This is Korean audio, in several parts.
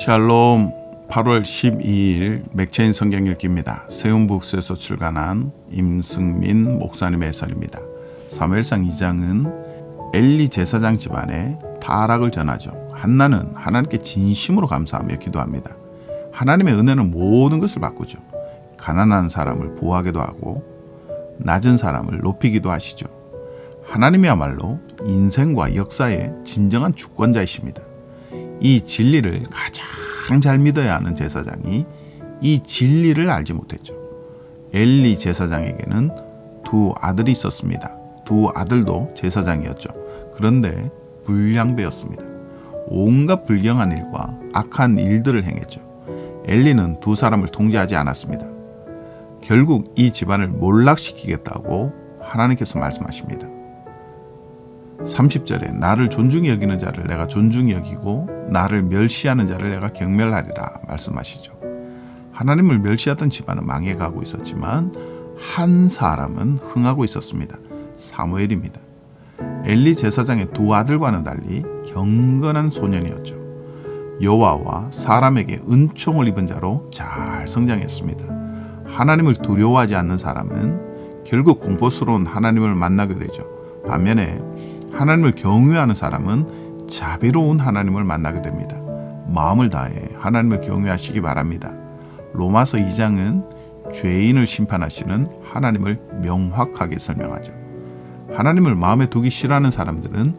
샬롬 8월 12일 맥체인 성경 읽기입니다. 세운북스에서 출간한 임승민 목사님의 해설입니다. 사무엘상 2장은 엘리 제사장 집안에 타락을 전하죠. 한나는 하나님께 진심으로 감사하며 기도합니다. 하나님의 은혜는 모든 것을 바꾸죠. 가난한 사람을 부하게도 하고 낮은 사람을 높이기도 하시죠. 하나님이야말로 인생과 역사의 진정한 주권자이십니다. 이 진리를 가장 잘 믿어야 하는 제사장이 이 진리를 알지 못했죠. 엘리 제사장에게는 두 아들이 있었습니다. 두 아들도 제사장이었죠. 그런데 불량배였습니다. 온갖 불경한 일과 악한 일들을 행했죠. 엘리는 두 사람을 통제하지 않았습니다. 결국 이 집안을 몰락시키겠다고 하나님께서 말씀하십니다. 30절에 나를 존중히 여기는 자를 내가 존중히 여기고 나를 멸시하는 자를 내가 경멸하리라 말씀하시죠. 하나님을 멸시하던 집안은 망해가고 있었지만 한 사람은 흥하고 있었습니다. 사무엘입니다. 엘리 제사장의 두 아들과는 달리 경건한 소년이었죠. 여호와와 사람에게 은총을 입은 자로 잘 성장했습니다. 하나님을 두려워하지 않는 사람은 결국 공포스러운 하나님을 만나게 되죠. 반면에 하나님을 경외하는 사람은 자비로운 하나님을 만나게 됩니다. 마음을 다해 하나님을 경외하시기 바랍니다. 로마서 2장은 죄인을 심판하시는 하나님을 명확하게 설명하죠. 하나님을 마음에 두기 싫어하는 사람들은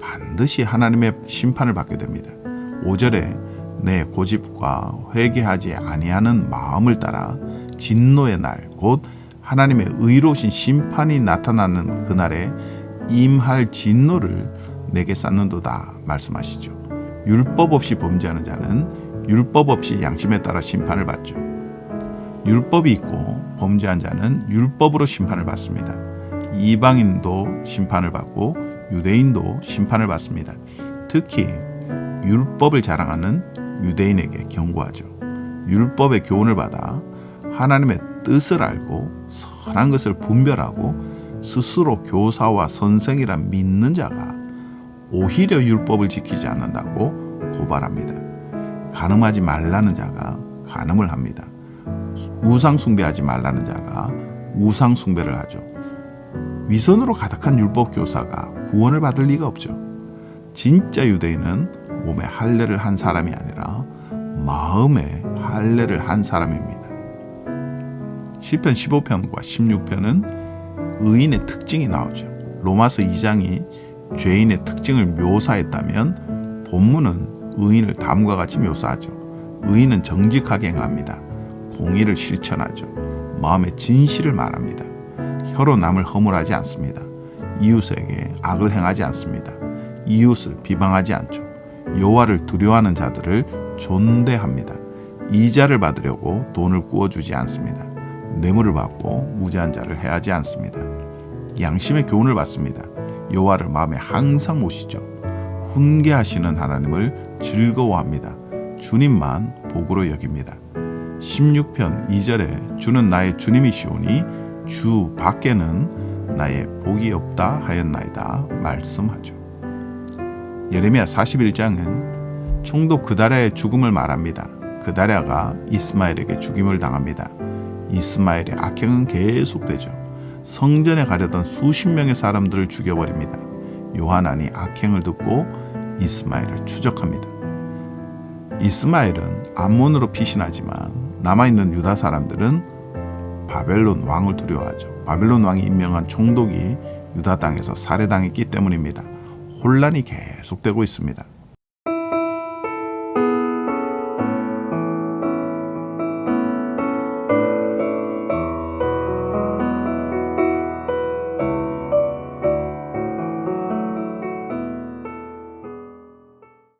반드시 하나님의 심판을 받게 됩니다. 5절에 내 고집과 회개하지 아니하는 마음을 따라 진노의 날 곧 하나님의 의로우신 심판이 나타나는 그날에 임할 진노를 내게 쌓는도다 말씀하시죠. 율법 없이 범죄하는 자는 율법 없이 양심에 따라 심판을 받죠. 율법이 있고 범죄한 자는 율법으로 심판을 받습니다. 이방인도 심판을 받고 유대인도 심판을 받습니다. 특히 율법을 자랑하는 유대인에게 경고하죠. 율법의 교훈을 받아 하나님의 뜻을 알고 선한 것을 분별하고 스스로 교사와 선생이라 믿는 자가 오히려 율법을 지키지 않는다고 고발합니다. 간음하지 말라는 자가 간음을 합니다. 우상 숭배하지 말라는 자가 우상 숭배를 하죠. 위선으로 가득한 율법 교사가 구원을 받을 리가 없죠. 진짜 유대인은 몸에 할례를 한 사람이 아니라 마음에 할례를 한 사람입니다. 시편 15편과 16편은 의인의 특징이 나오죠. 로마서 2장이 죄인의 특징을 묘사했다면 본문은 의인을 다음과 같이 묘사하죠. 의인은 정직하게 행합니다. 공의를 실천하죠. 마음의 진실을 말합니다. 혀로 남을 허물하지 않습니다. 이웃에게 악을 행하지 않습니다. 이웃을 비방하지 않죠. 여호와를 두려워하는 자들을 존대합니다. 이자를 받으려고 돈을 구워주지 않습니다. 뇌물을 받고 무지한 자를 해하지 않습니다. 양심의 교훈을 받습니다. 여호와를 마음에 항상 모시죠. 훈계하시는 하나님을 즐거워합니다. 주님만 복으로 여깁니다. 16편 2절에 주는 나의 주님이시오니 주 밖에는 나의 복이 없다 하였나이다 말씀하죠. 예레미야 41장은 총독 그다랴의 죽음을 말합니다. 그다랴가 이스마엘에게 죽임을 당합니다. 이스마엘의 악행은 계속되죠. 성전에 가려던 수십 명의 사람들을 죽여버립니다. 요하난이 악행을 듣고 이스마엘을 추적합니다. 이스마엘은 암몬으로 피신하지만 남아있는 유다 사람들은 바벨론 왕을 두려워하죠. 바벨론 왕이 임명한 총독이 유다 땅에서 살해당했기 때문입니다. 혼란이 계속되고 있습니다.